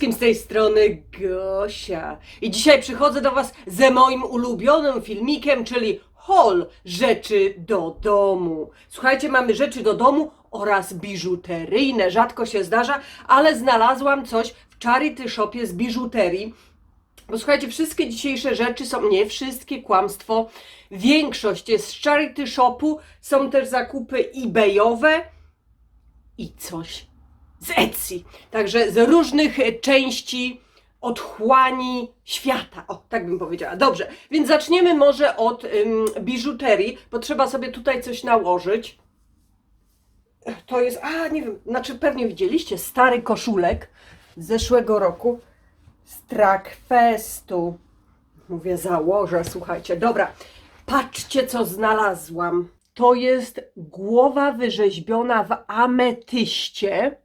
wszystkim z tej strony Gosia. I dzisiaj przychodzę do Was ze moim ulubionym filmikiem, czyli haul rzeczy do domu. Słuchajcie, mamy rzeczy do domu oraz biżuteryjne. Rzadko się zdarza, ale znalazłam coś w Charity Shopie z biżuterii. Bo słuchajcie, wszystkie dzisiejsze rzeczy są, nie wszystkie, kłamstwo, większość jest z Charity Shopu, są też zakupy eBayowe i coś z Etsy. Także z różnych e, części otchłani świata. O, tak bym powiedziała. Dobrze, więc zaczniemy może od ym, biżuterii, bo trzeba sobie tutaj coś nałożyć. To jest, a nie wiem, znaczy pewnie widzieliście, stary koszulek z zeszłego roku z Trackfestu. Mówię, założę, słuchajcie. Dobra, patrzcie, co znalazłam. To jest głowa wyrzeźbiona w ametyście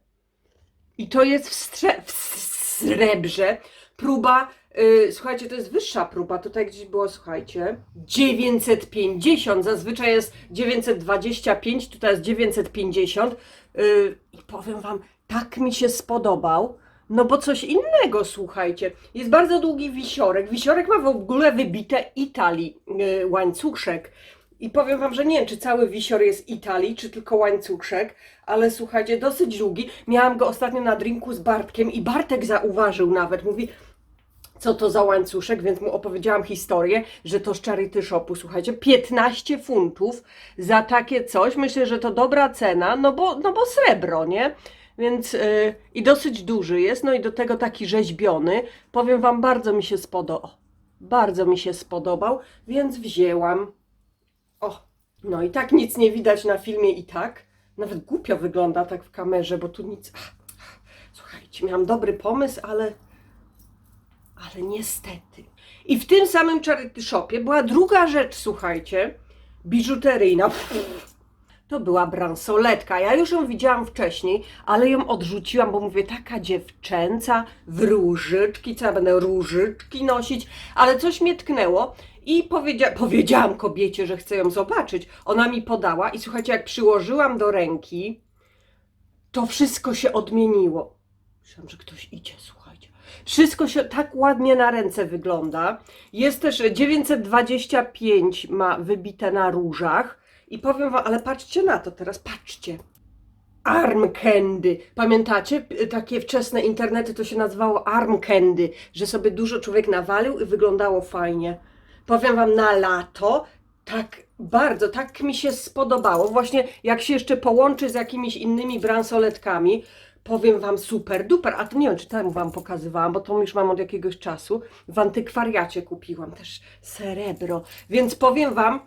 i to jest w, w srebrze. Próba, yy, słuchajcie, to jest wyższa próba. Tutaj gdzieś było, słuchajcie, 950. Zazwyczaj jest 925, tutaj jest 950. Yy, I powiem Wam, tak mi się spodobał. No bo coś innego, słuchajcie. Jest bardzo długi wisiorek. Wisiorek ma w ogóle wybite Italii yy, łańcuszek. I powiem Wam, że nie wiem, czy cały wisior jest Italii, czy tylko łańcuszek, ale słuchajcie, dosyć długi. Miałam go ostatnio na drinku z Bartkiem i Bartek zauważył nawet. Mówi, co to za łańcuszek, więc mu opowiedziałam historię, że to z Charity Shopu, słuchajcie, 15 funtów za takie coś. Myślę, że to dobra cena, no bo, no bo srebro, nie? Więc yy, i dosyć duży jest, no i do tego taki rzeźbiony. Powiem Wam, bardzo mi się spodobał. Bardzo mi się spodobał, więc wzięłam. No i tak nic nie widać na filmie i tak. Nawet głupio wygląda tak w kamerze, bo tu nic. Słuchajcie, miałam dobry pomysł, ale ale niestety. I w tym samym charity shopie była druga rzecz, słuchajcie, biżuteryjna. To była bransoletka. Ja już ją widziałam wcześniej, ale ją odrzuciłam, bo mówię, taka dziewczęca w różyczki, co ja będę różyczki nosić, ale coś mnie tknęło i powiedzia powiedziałam kobiecie, że chcę ją zobaczyć. Ona mi podała i słuchajcie, jak przyłożyłam do ręki, to wszystko się odmieniło. Myślałam, że ktoś idzie, słuchajcie. Wszystko się tak ładnie na ręce wygląda. Jest też 925 ma wybite na różach. I powiem wam, ale patrzcie na to teraz, patrzcie. Arm candy. Pamiętacie? Takie wczesne internety to się nazywało arm candy, że sobie dużo człowiek nawalił i wyglądało fajnie. Powiem wam na lato, tak bardzo, tak mi się spodobało. Właśnie jak się jeszcze połączy z jakimiś innymi bransoletkami, powiem wam super duper. A to nie wiem, czy tam wam pokazywałam, bo to już mam od jakiegoś czasu. W antykwariacie kupiłam też srebro. Więc powiem wam,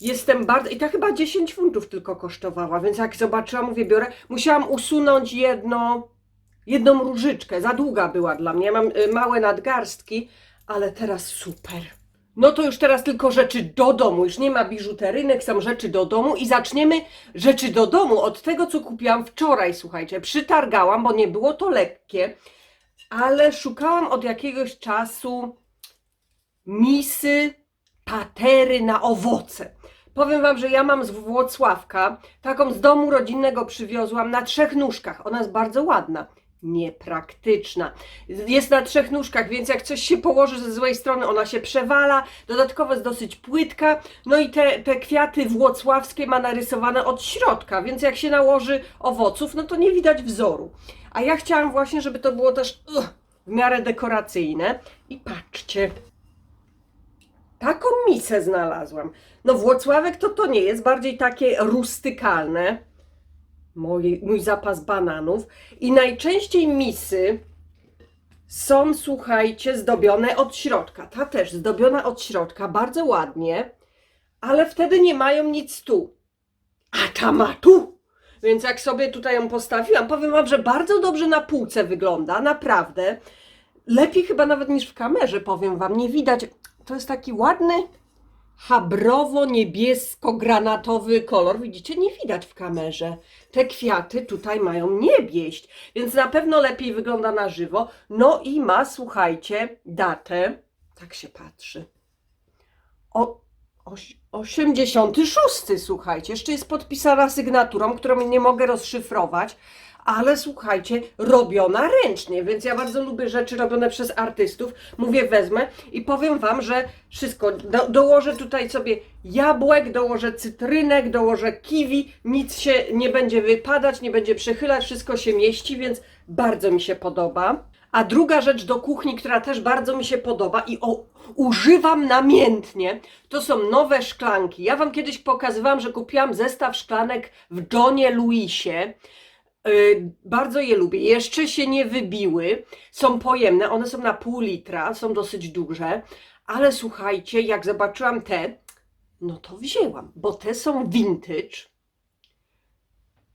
Jestem bardzo. I ta chyba 10 funtów tylko kosztowała, więc jak zobaczyłam, mówię, biorę. Musiałam usunąć jedno, jedną różyczkę. Za długa była dla mnie. Mam y, małe nadgarstki, ale teraz super. No to już teraz tylko rzeczy do domu. Już nie ma biżuterynek, są rzeczy do domu. I zaczniemy rzeczy do domu od tego, co kupiłam wczoraj, słuchajcie. Przytargałam, bo nie było to lekkie, ale szukałam od jakiegoś czasu misy patery na owoce. Powiem Wam, że ja mam z Włocławka, taką z domu rodzinnego przywiozłam na trzech nóżkach. Ona jest bardzo ładna. Niepraktyczna. Jest na trzech nóżkach, więc jak coś się położy ze złej strony, ona się przewala. Dodatkowo jest dosyć płytka. No i te, te kwiaty włocławskie ma narysowane od środka, więc jak się nałoży owoców, no to nie widać wzoru. A ja chciałam właśnie, żeby to było też w miarę dekoracyjne. I patrzcie, Taką misę znalazłam. No Włocławek to to nie jest, bardziej takie rustykalne. Mój, mój zapas bananów. I najczęściej misy są, słuchajcie, zdobione od środka. Ta też zdobiona od środka, bardzo ładnie, ale wtedy nie mają nic tu. A ta ma tu! Więc jak sobie tutaj ją postawiłam, powiem Wam, że bardzo dobrze na półce wygląda, naprawdę. Lepiej chyba nawet niż w kamerze, powiem Wam. Nie widać. To jest taki ładny, habrowo-niebiesko-granatowy kolor. Widzicie, nie widać w kamerze. Te kwiaty tutaj mają niebieść, więc na pewno lepiej wygląda na żywo. No i ma, słuchajcie, datę. Tak się patrzy. O, oś- 86, słuchajcie. Jeszcze jest podpisana sygnaturą, którą nie mogę rozszyfrować, ale słuchajcie, robiona ręcznie, więc ja bardzo lubię rzeczy robione przez artystów. Mówię, wezmę i powiem Wam, że wszystko, do, dołożę tutaj sobie jabłek, dołożę cytrynek, dołożę kiwi, nic się nie będzie wypadać, nie będzie przechylać, wszystko się mieści, więc bardzo mi się podoba. A druga rzecz do kuchni, która też bardzo mi się podoba i o, używam namiętnie, to są nowe szklanki. Ja Wam kiedyś pokazywałam, że kupiłam zestaw szklanek w Johnie Lewisie. Yy, bardzo je lubię. Jeszcze się nie wybiły. Są pojemne, one są na pół litra, są dosyć duże. Ale słuchajcie, jak zobaczyłam te, no to wzięłam, bo te są vintage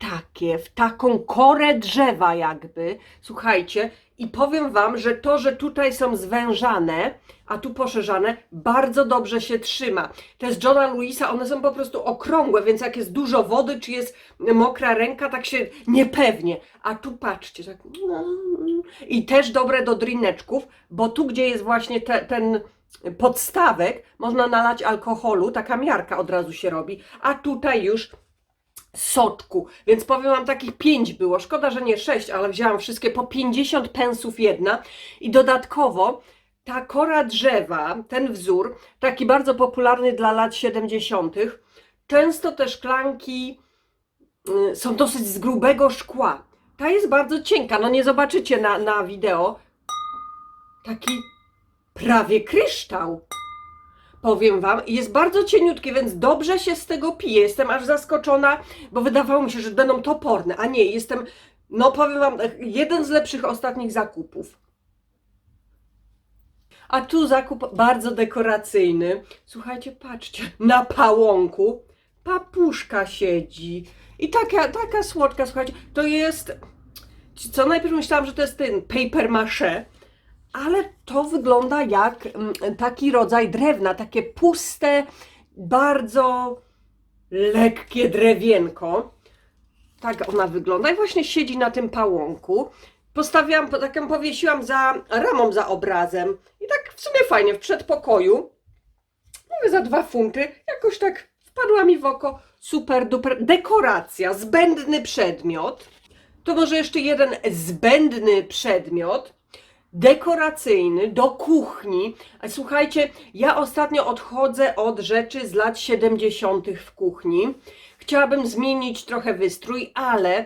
takie, w taką korę drzewa jakby. Słuchajcie, i powiem Wam, że to, że tutaj są zwężane, a tu poszerzane, bardzo dobrze się trzyma. Te z Johna Lewisa, one są po prostu okrągłe, więc jak jest dużo wody, czy jest mokra ręka, tak się niepewnie. A tu patrzcie, tak... I też dobre do drineczków, bo tu, gdzie jest właśnie te, ten podstawek, można nalać alkoholu, taka miarka od razu się robi, a tutaj już soczku. Więc powiem wam, takich pięć było. Szkoda, że nie sześć, ale wzięłam wszystkie po 50 pensów jedna. I dodatkowo ta kora drzewa, ten wzór, taki bardzo popularny dla lat 70., często te szklanki y, są dosyć z grubego szkła. Ta jest bardzo cienka, no nie zobaczycie na, na wideo. Taki prawie kryształ powiem Wam. Jest bardzo cieniutkie, więc dobrze się z tego pije. Jestem aż zaskoczona, bo wydawało mi się, że będą toporne, a nie, jestem, no powiem Wam, jeden z lepszych ostatnich zakupów. A tu zakup bardzo dekoracyjny. Słuchajcie, patrzcie, na pałąku papuszka siedzi. I taka, taka słodka, słuchajcie, to jest, co najpierw myślałam, że to jest ten paper mache, ale to wygląda jak mm, taki rodzaj drewna, takie puste, bardzo lekkie drewienko. Tak ona wygląda i właśnie siedzi na tym pałąku. Postawiłam, po- tak ją powiesiłam za ramą, za obrazem. I tak w sumie fajnie, w przedpokoju. Mówię za dwa funty. Jakoś tak wpadła mi w oko. Super, duper. Dekoracja, zbędny przedmiot. To może jeszcze jeden zbędny przedmiot dekoracyjny do kuchni. Słuchajcie, ja ostatnio odchodzę od rzeczy z lat 70. w kuchni. Chciałabym zmienić trochę wystrój, ale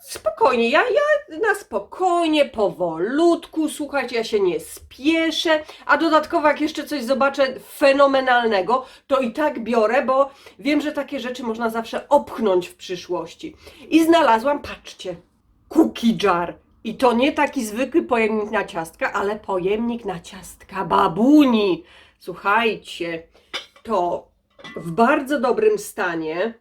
spokojnie, ja, ja na spokojnie, powolutku, słuchajcie, ja się nie spieszę, a dodatkowo jak jeszcze coś zobaczę fenomenalnego, to i tak biorę, bo wiem, że takie rzeczy można zawsze opchnąć w przyszłości. I znalazłam, patrzcie, cookie jar. I to nie taki zwykły pojemnik na ciastka, ale pojemnik na ciastka babuni. Słuchajcie, to w bardzo dobrym stanie.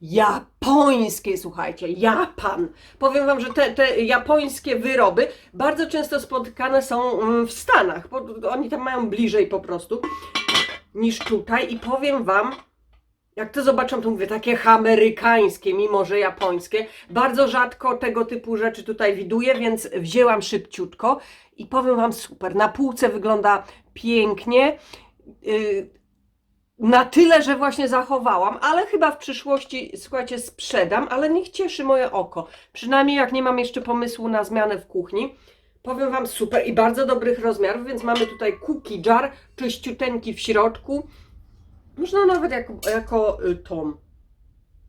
Japońskie, słuchajcie, Japan. Powiem Wam, że te, te japońskie wyroby bardzo często spotykane są mm, w Stanach, oni tam mają bliżej po prostu niż tutaj. I powiem Wam, jak to zobaczę, to mówię takie amerykańskie, mimo że japońskie. Bardzo rzadko tego typu rzeczy tutaj widuję, więc wzięłam szybciutko i powiem Wam super. Na półce wygląda pięknie. Yy, na tyle, że właśnie zachowałam, ale chyba w przyszłości, słuchajcie, sprzedam, ale niech cieszy moje oko. Przynajmniej jak nie mam jeszcze pomysłu na zmianę w kuchni. Powiem Wam super i bardzo dobrych rozmiarów, więc mamy tutaj cookie jar, czyściuteńki w środku. Można nawet jako, jako y, tom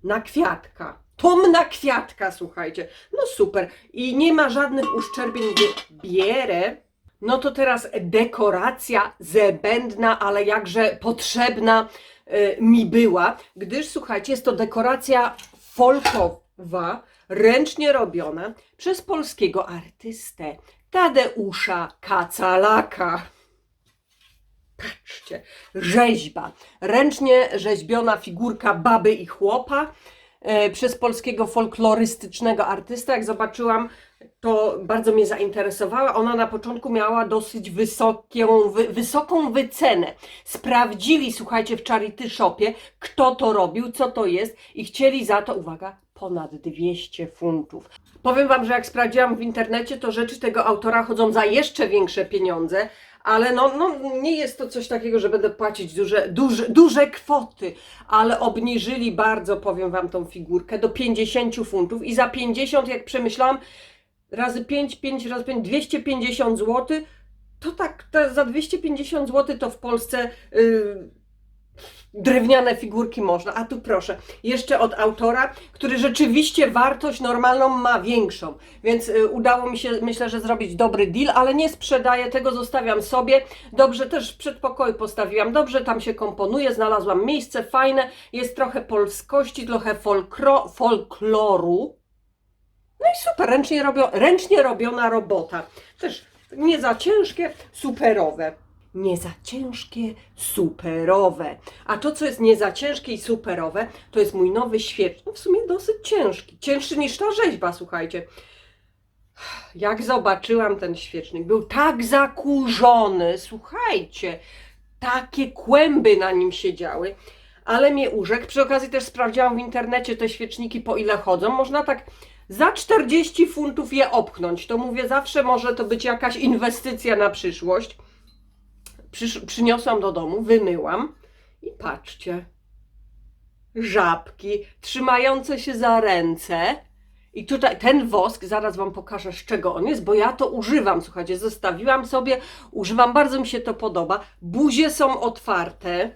na kwiatka. Tom na kwiatka, słuchajcie. No super. I nie ma żadnych uszczerbień, gdzie bierę. No to teraz dekoracja zbędna, ale jakże potrzebna y, mi była, gdyż słuchajcie, jest to dekoracja folkowa, ręcznie robiona przez polskiego artystę Tadeusza Kacalaka. Patrzcie, rzeźba. Ręcznie rzeźbiona figurka baby i chłopa e, przez polskiego folklorystycznego artysta. Jak zobaczyłam, to bardzo mnie zainteresowała. Ona na początku miała dosyć wysoką, wy, wysoką wycenę. Sprawdzili, słuchajcie, w Charity Shopie, kto to robił, co to jest i chcieli za to, uwaga, ponad 200 funtów. Powiem Wam, że jak sprawdziłam w internecie, to rzeczy tego autora chodzą za jeszcze większe pieniądze, ale no, no nie jest to coś takiego, że będę płacić duże, duże, duże kwoty, ale obniżyli bardzo, powiem Wam, tą figurkę do 50 funtów i za 50, jak przemyślałam, razy 5, 5 razy 5, 250 zł, to tak, to za 250 zł to w Polsce yy, drewniane figurki można. A tu proszę, jeszcze od autora, który rzeczywiście wartość normalną ma większą. Więc y, udało mi się, myślę, że zrobić dobry deal, ale nie sprzedaję tego, zostawiam sobie. Dobrze, też w przedpokoju postawiłam, dobrze tam się komponuje, znalazłam miejsce fajne, jest trochę polskości, trochę folkro, folkloru. No i super, ręcznie, robią, ręcznie robiona robota. Też nie za ciężkie, superowe. Nie za ciężkie, superowe. A to, co jest nie za ciężkie i superowe, to jest mój nowy świecznik. No w sumie dosyć ciężki. Cięższy niż ta rzeźba, słuchajcie. Jak zobaczyłam ten świecznik, był tak zakurzony, słuchajcie, takie kłęby na nim siedziały, ale mnie urzekł. Przy okazji też sprawdziłam w internecie te świeczniki, po ile chodzą. Można tak za 40 funtów je opchnąć. To mówię, zawsze może to być jakaś inwestycja na przyszłość. Przyniosłam do domu, wymyłam i patrzcie, żabki trzymające się za ręce. I tutaj ten wosk, zaraz Wam pokażę z czego on jest, bo ja to używam, słuchajcie, zostawiłam sobie, używam, bardzo mi się to podoba. Buzie są otwarte,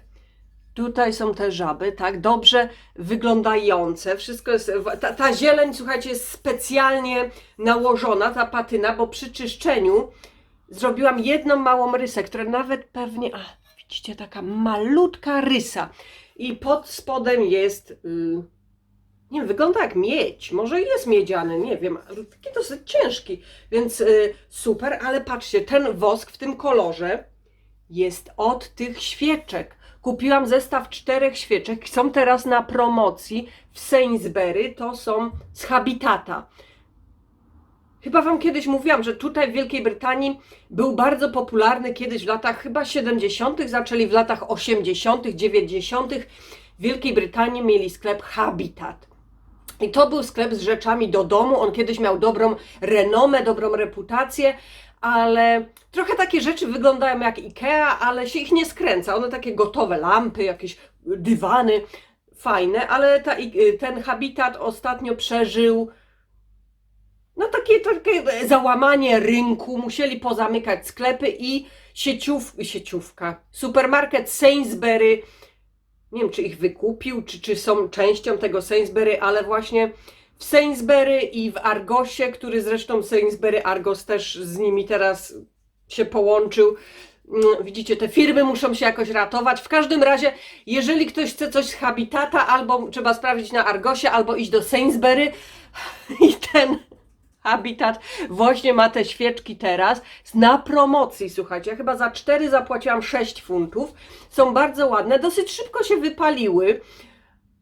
tutaj są te żaby, tak, dobrze wyglądające, wszystko jest, ta, ta zieleń, słuchajcie, jest specjalnie nałożona, ta patyna, bo przy czyszczeniu zrobiłam jedną małą rysę, która nawet pewnie, a widzicie, taka malutka rysa. I pod spodem jest, yy, nie wiem, wygląda jak miedź, może jest miedziany, nie wiem, taki dosyć ciężki, więc yy, super, ale patrzcie, ten wosk w tym kolorze jest od tych świeczek. Kupiłam zestaw czterech świeczek, są teraz na promocji w Sainsbury, to są z Habitata. Chyba Wam kiedyś mówiłam, że tutaj w Wielkiej Brytanii był bardzo popularny kiedyś w latach chyba 70., zaczęli w latach 80., 90. W Wielkiej Brytanii mieli sklep Habitat. I to był sklep z rzeczami do domu. On kiedyś miał dobrą renomę, dobrą reputację, ale trochę takie rzeczy wyglądają jak IKEA, ale się ich nie skręca. One takie gotowe lampy, jakieś dywany, fajne, ale ta, ten habitat ostatnio przeżył no takie, takie załamanie rynku, musieli pozamykać sklepy i sieciów, sieciówka, supermarket Sainsbury, nie wiem czy ich wykupił, czy, czy są częścią tego Sainsbury, ale właśnie w Sainsbury i w Argosie, który zresztą Sainsbury Argos też z nimi teraz się połączył. Mm, Widzicie, te firmy muszą się jakoś ratować. W każdym razie, jeżeli ktoś chce coś z Habitata, albo trzeba sprawdzić na Argosie, albo iść do Sainsbury i ten Habitat właśnie ma te świeczki teraz na promocji, słuchajcie. Ja chyba za 4 zapłaciłam 6 funtów. Są bardzo ładne, dosyć szybko się wypaliły.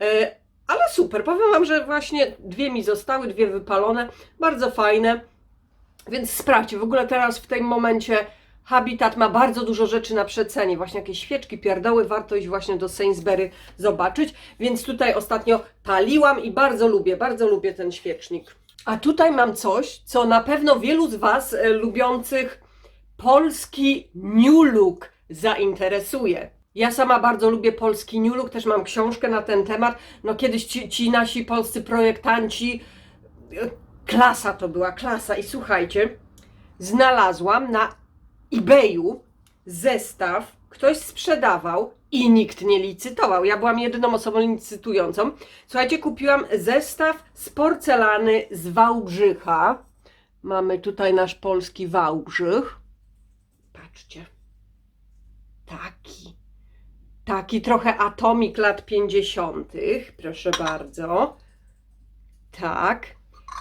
E, ale super, powiem Wam, że właśnie dwie mi zostały, dwie wypalone, bardzo fajne. Więc sprawdźcie, w ogóle teraz w tym momencie Habitat ma bardzo dużo rzeczy na przecenie, właśnie jakieś świeczki, pierdoły, warto iść właśnie do Sainsbury zobaczyć. Więc tutaj ostatnio paliłam i bardzo lubię, bardzo lubię ten świecznik. A tutaj mam coś, co na pewno wielu z Was e, lubiących polski New Look zainteresuje. Ja sama bardzo lubię polski New Look, też mam książkę na ten temat. No kiedyś ci, ci nasi polscy projektanci, e, klasa to była, klasa. I słuchajcie, znalazłam na eBayu zestaw, ktoś sprzedawał i nikt nie licytował. Ja byłam jedyną osobą licytującą. Słuchajcie, kupiłam zestaw z porcelany z Wałbrzycha. Mamy tutaj nasz polski Wałbrzych. Patrzcie. Taki. Taki trochę atomik lat 50. Proszę bardzo. Tak.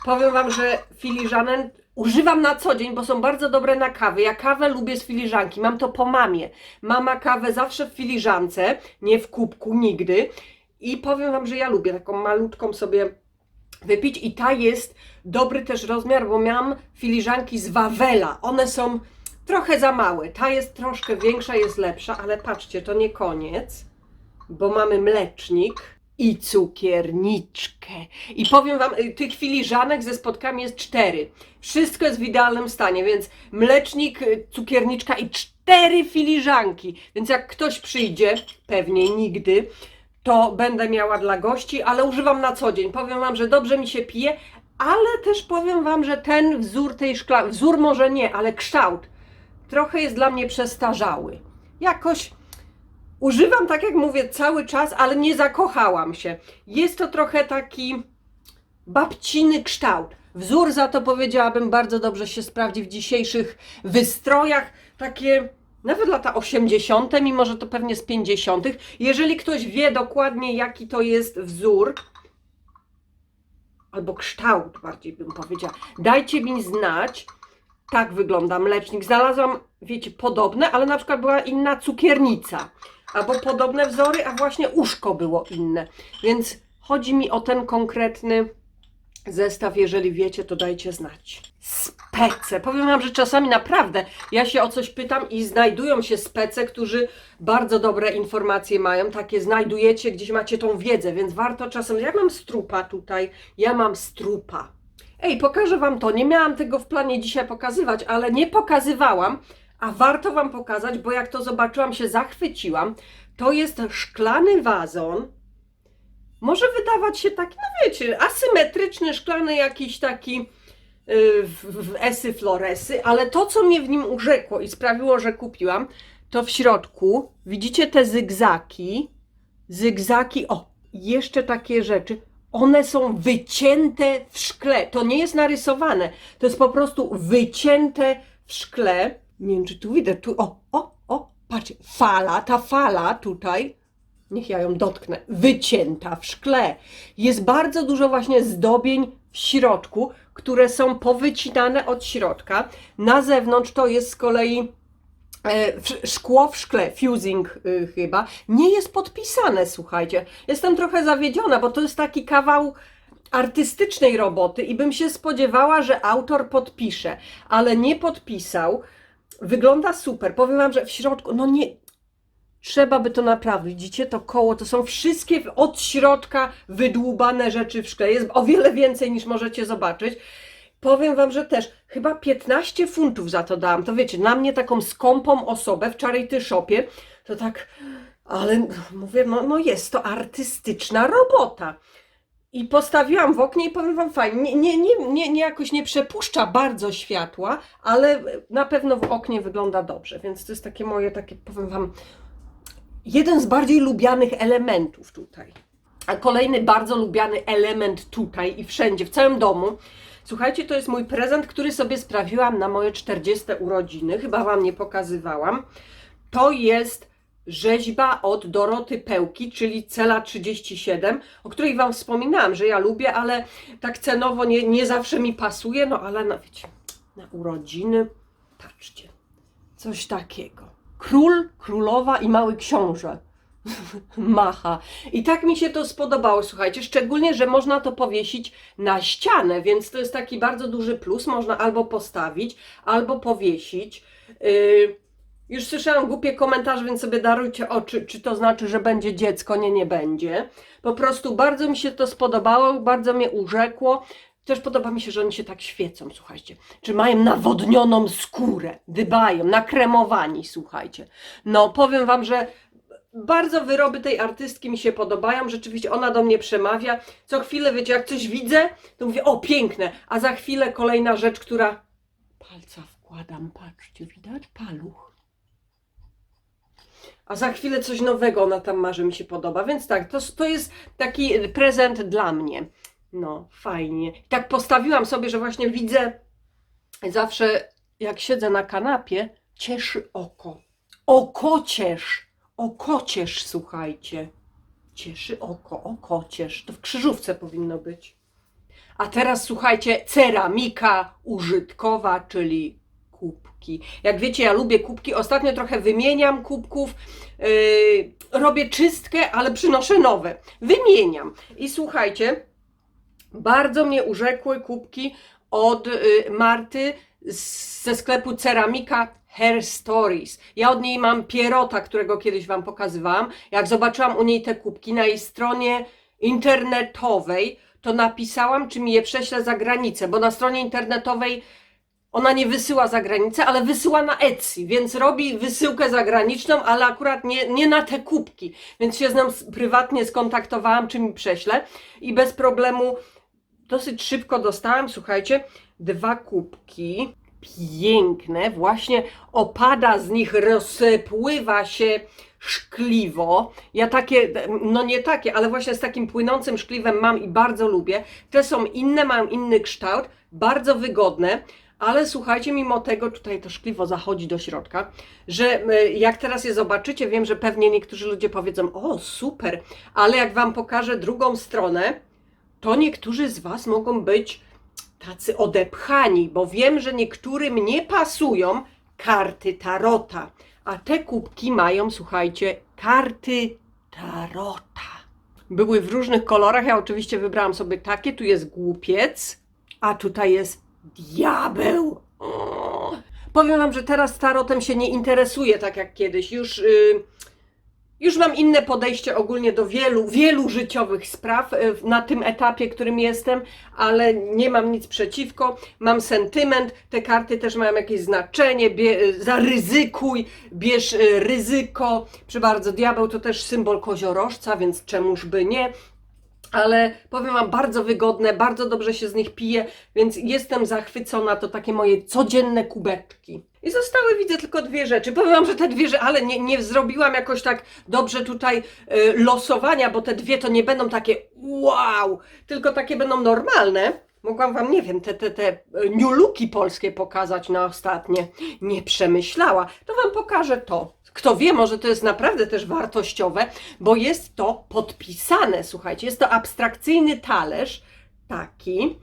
Powiem Wam, że filiżanen używam na co dzień, bo są bardzo dobre na kawę. Ja kawę lubię z filiżanki, mam to po mamie. Mama kawę zawsze w filiżance, nie w kubku, nigdy. I powiem Wam, że ja lubię taką malutką sobie wypić i ta jest dobry też rozmiar, bo miałam filiżanki z Wawela. One są trochę za małe. Ta jest troszkę większa, jest lepsza, ale patrzcie, to nie koniec, bo mamy mlecznik i cukierniczkę. I powiem Wam, y, tych filiżanek ze spotkami jest cztery. Wszystko jest w idealnym stanie, więc mlecznik, y, cukierniczka i cztery cztery filiżanki. Więc jak ktoś przyjdzie, pewnie nigdy, to będę miała dla gości, ale używam na co dzień. Powiem Wam, że dobrze mi się pije, ale też powiem Wam, że ten wzór tej szklanki, wzór może nie, ale kształt trochę jest dla mnie przestarzały. Jakoś używam, tak jak mówię, cały czas, ale nie zakochałam się. Jest to trochę taki babciny kształt. Wzór za to powiedziałabym bardzo dobrze się sprawdzi w dzisiejszych wystrojach. Takie nawet lata 80., mimo że to pewnie z 50. Jeżeli ktoś wie dokładnie, jaki to jest wzór, albo kształt bardziej bym powiedziała, dajcie mi znać. Tak wygląda mlecznik. Znalazłam, wiecie, podobne, ale na przykład była inna cukiernica. Albo podobne wzory, a właśnie uszko było inne. Więc chodzi mi o ten konkretny zestaw. Jeżeli wiecie, to dajcie znać. Spece. Powiem Wam, że czasami naprawdę ja się o coś pytam i znajdują się spece, którzy bardzo dobre informacje mają. Takie znajdujecie, gdzieś macie tą wiedzę, więc warto czasem. Ja mam strupa tutaj, ja mam strupa. Ej, pokażę Wam to. Nie miałam tego w planie dzisiaj pokazywać, ale nie pokazywałam, a warto Wam pokazać, bo jak to zobaczyłam, się zachwyciłam. To jest szklany wazon. Może wydawać się taki, no wiecie, asymetryczny, szklany jakiś taki yy, w, w esy floresy, ale to, co mnie w nim urzekło i sprawiło, że kupiłam, to w środku widzicie te zygzaki, zygzaki, o, jeszcze takie rzeczy, one są wycięte w szkle. To nie jest narysowane, to jest po prostu wycięte w szkle. Nie wiem, czy tu widać, tu, o, o, o, patrzcie, fala, ta fala tutaj, niech ja ją dotknę, wycięta w szkle. Jest bardzo dużo właśnie zdobień w środku, które są powycinane od środka. Na zewnątrz to jest z kolei e, szkło w szkle, fusing y, chyba, nie jest podpisane, słuchajcie. Jestem trochę zawiedziona, bo to jest taki kawał artystycznej roboty i bym się spodziewała, że autor podpisze, ale nie podpisał. Wygląda super. Powiem Wam, że w środku, no nie, Trzeba by to naprawić. Widzicie, to koło to są wszystkie od środka wydłubane rzeczy w szkle. Jest o wiele więcej niż możecie zobaczyć. Powiem Wam, że też chyba 15 funtów za to dałam. To wiecie, na mnie taką skąpą osobę w Charity Shopie, to tak, ale mówię, no, no jest to artystyczna robota. I postawiłam w oknie i powiem Wam fajnie, nie, nie, nie, nie, nie jakoś nie przepuszcza bardzo światła, ale na pewno w oknie wygląda dobrze, więc to jest takie moje, takie powiem Wam, jeden z bardziej lubianych elementów tutaj. A kolejny bardzo lubiany element tutaj i wszędzie, w całym domu. Słuchajcie, to jest mój prezent, który sobie sprawiłam na moje 40 urodziny. Chyba Wam nie pokazywałam. To jest rzeźba od Doroty Pełki, czyli Cela 37, o której Wam wspominałam, że ja lubię, ale tak cenowo nie, nie zawsze mi pasuje. No ale na, wiecie, na urodziny, patrzcie, coś takiego. Król, królowa i mały książę. Macha. I tak mi się to spodobało, słuchajcie, szczególnie, że można to powiesić na ścianę, więc to jest taki bardzo duży plus. Można albo postawić, albo powiesić. Yy, już słyszałam głupie komentarze, więc sobie darujcie oczy, czy to znaczy, że będzie dziecko. Nie, nie będzie. Po prostu bardzo mi się to spodobało, bardzo mnie urzekło. Też podoba mi się, że oni się tak świecą, słuchajcie. Czy mają nawodnioną skórę, dbają, nakremowani, słuchajcie. No, powiem Wam, że bardzo wyroby tej artystki mi się podobają. Rzeczywiście ona do mnie przemawia. Co chwilę, wiecie, jak coś widzę, to mówię, o, piękne. A za chwilę kolejna rzecz, która. Palca wkładam, patrzcie, widać? Paluch. A za chwilę coś nowego ona tam ma, że mi się podoba. Więc tak, to, to jest taki prezent dla mnie. No, fajnie. I tak postawiłam sobie, że właśnie widzę zawsze, jak siedzę na kanapie, cieszy oko. Oko ciesz. Oko ciesz, słuchajcie. Cieszy oko, oko ciesz. To w krzyżówce powinno być. A teraz słuchajcie, ceramika użytkowa, czyli kubki. Jak wiecie, ja lubię kubki. Ostatnio trochę wymieniam kubków. Yy, robię czystkę, ale przynoszę nowe. Wymieniam. I słuchajcie, bardzo mnie urzekły kubki od y, Marty z- ze sklepu Ceramika Hair Stories. Ja od niej mam pierota, którego kiedyś Wam pokazywałam. Jak zobaczyłam u niej te kubki na jej stronie internetowej, to napisałam, czy mi je prześle za granicę, bo na stronie internetowej ona nie wysyła za granicę, ale wysyła na Etsy, więc robi wysyłkę zagraniczną, ale akurat nie, nie na te kubki. Więc się z s- prywatnie skontaktowałam, czy mi prześle i bez problemu dosyć szybko dostałam, słuchajcie, dwa kubki. Piękne, właśnie opada z nich, rozpływa się szkliwo. Ja takie, no nie takie, ale właśnie z takim płynącym szkliwem mam i bardzo lubię. Te są inne, mają inny kształt, bardzo wygodne. Ale słuchajcie, mimo tego, tutaj to szkliwo zachodzi do środka, że y, jak teraz je zobaczycie, wiem, że pewnie niektórzy ludzie powiedzą, o super, ale jak Wam pokażę drugą stronę, to niektórzy z Was mogą być tacy odepchani, bo wiem, że niektórym nie pasują karty tarota, a te kubki mają, słuchajcie, karty tarota. Były w różnych kolorach, ja oczywiście wybrałam sobie takie, tu jest głupiec, a tutaj jest diabeł. O. Powiem Wam, że teraz tarotem się nie interesuję tak jak kiedyś, już... y, już mam inne podejście ogólnie do wielu, wielu życiowych spraw y, na tym etapie, którym jestem, ale nie mam nic przeciwko. Mam sentyment, te karty też mają jakieś znaczenie. Bie, y, zaryzykuj, bierz y, ryzyko. Przy bardzo diabeł to też symbol koziorożca, więc czemuż by nie. Ale powiem Wam, bardzo wygodne, bardzo dobrze się z nich pije, więc jestem zachwycona. To takie moje codzienne kubeczki. I zostały, widzę, tylko dwie rzeczy. Powiem Wam, że te dwie rzeczy, ale nie, nie zrobiłam jakoś tak dobrze tutaj y, losowania, bo te dwie to nie będą takie wow, tylko takie będą normalne. Mogłam Wam, nie wiem, te, te, te y, niuluki polskie pokazać na ostatnie. Nie przemyślała. To Wam pokażę to. Kto wie, może to jest naprawdę też wartościowe, bo jest to podpisane, słuchajcie, jest to abstrakcyjny talerz, taki,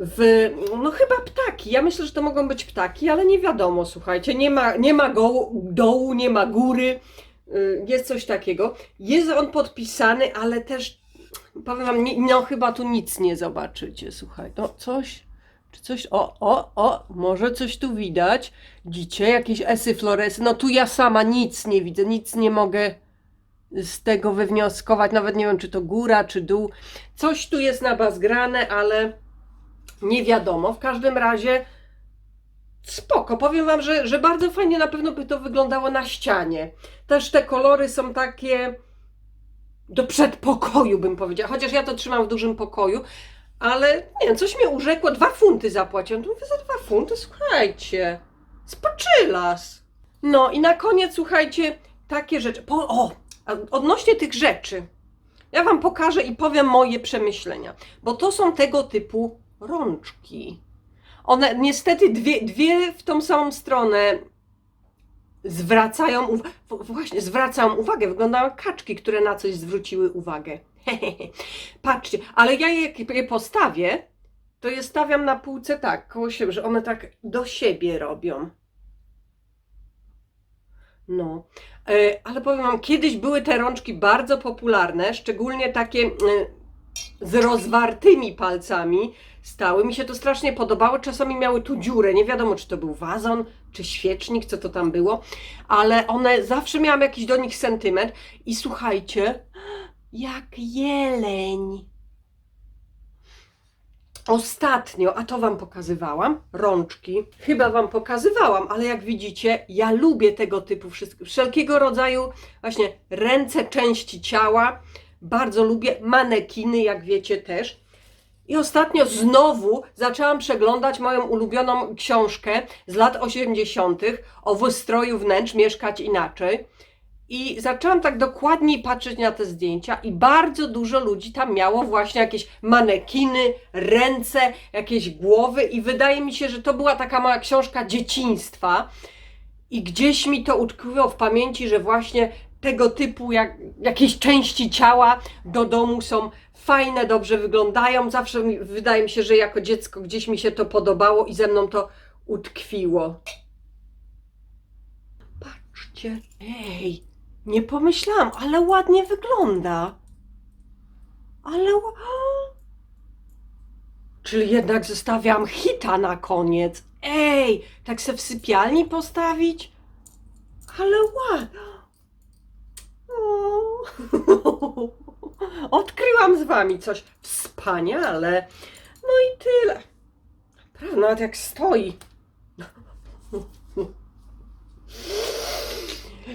w, no chyba ptaki, ja myślę, że to mogą być ptaki, ale nie wiadomo, słuchajcie, nie ma, nie ma go, dołu, nie ma góry, y, jest coś takiego. Jest on podpisany, ale też, powiem wam, no chyba tu nic nie zobaczycie, słuchaj, no coś, czy coś, o, o, o, może coś tu widać, widzicie, jakieś esy floresy, no tu ja sama nic nie widzę, nic nie mogę z tego wywnioskować, nawet nie wiem, czy to góra, czy dół, coś tu jest nabazgrane, ale nie wiadomo. W każdym razie spoko. Powiem Wam, że, że bardzo fajnie na pewno by to wyglądało na ścianie. Też te kolory są takie do przedpokoju, bym powiedziała. Chociaż ja to trzymam w dużym pokoju, ale nie wiem, coś mnie urzekło. Dwa funty zapłaciłam. To mówię, za dwa funty, słuchajcie. Spoczylas. No i na koniec, słuchajcie, takie rzeczy. Po, o, odnośnie tych rzeczy. Ja Wam pokażę i powiem moje przemyślenia, bo to są tego typu rączki. One niestety dwie, dwie w tą samą stronę zwracają, właśnie, zwracają uwagę. Wyglądają jak kaczki, które na coś zwróciły uwagę. Patrzcie, ale ja je, je postawię, to je stawiam na półce tak, koło siebie, że one tak do siebie robią. No, E, ale powiem Wam, kiedyś były te rączki bardzo popularne, szczególnie takie e, z rozwartymi palcami stały. Mi się to strasznie podobało. Czasami miały tu dziurę. Nie wiadomo, czy to był wazon, czy świecznik, co to tam było, ale one zawsze miałam jakiś do nich sentyment. I słuchajcie, jak jeleń. Ostatnio, a to Wam pokazywałam, rączki. Chyba Wam pokazywałam, ale jak widzicie, ja lubię tego typu wszelkiego rodzaju właśnie ręce, części ciała. Bardzo lubię manekiny, jak wiecie też. I ostatnio znowu zaczęłam przeglądać moją ulubioną książkę z lat 80. o wystroju wnętrz mieszkać inaczej. I zaczęłam tak dokładniej patrzeć na te zdjęcia, i bardzo dużo ludzi tam miało właśnie jakieś manekiny, ręce, jakieś głowy, i wydaje mi się, że to była taka mała książka dzieciństwa. I gdzieś mi to utkwiło w pamięci, że właśnie tego typu jak, jakieś części ciała do domu są fajne, dobrze wyglądają. Zawsze mi, wydaje mi się, że jako dziecko gdzieś mi się to podobało i ze mną to utkwiło. Patrzcie, ej, nie pomyślałam, ale ładnie wygląda. Ale. Czyli jednak zostawiam hita na koniec. Ej, tak se w sypialni postawić? Ale ładnie. Odkryłam z wami coś. Wspaniale. No i tyle. Prawda, nawet jak stoi.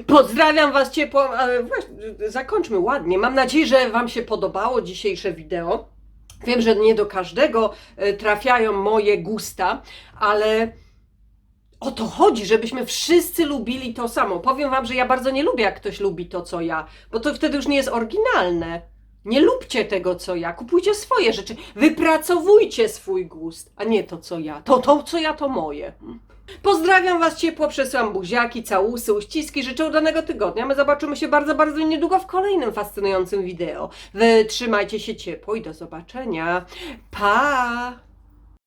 Pozdrawiam Was ciepło. Zakończmy ładnie. Mam nadzieję, że Wam się podobało dzisiejsze wideo. Wiem, że nie do każdego e, trafiają moje gusta, ale o to chodzi, żebyśmy wszyscy lubili to samo. Powiem Wam, że ja bardzo nie lubię, jak ktoś lubi to, co ja, bo to wtedy już nie jest oryginalne. Nie lubcie tego, co ja. Kupujcie swoje rzeczy. Wypracowujcie swój gust, a nie to, co ja. To, to co ja, to moje. Pozdrawiam Was ciepło, przesyłam buziaki, całusy, uściski, życzę udanego tygodnia. My zobaczymy się bardzo, bardzo niedługo w kolejnym fascynującym wideo. Wy trzymajcie się ciepło i do zobaczenia. Pa!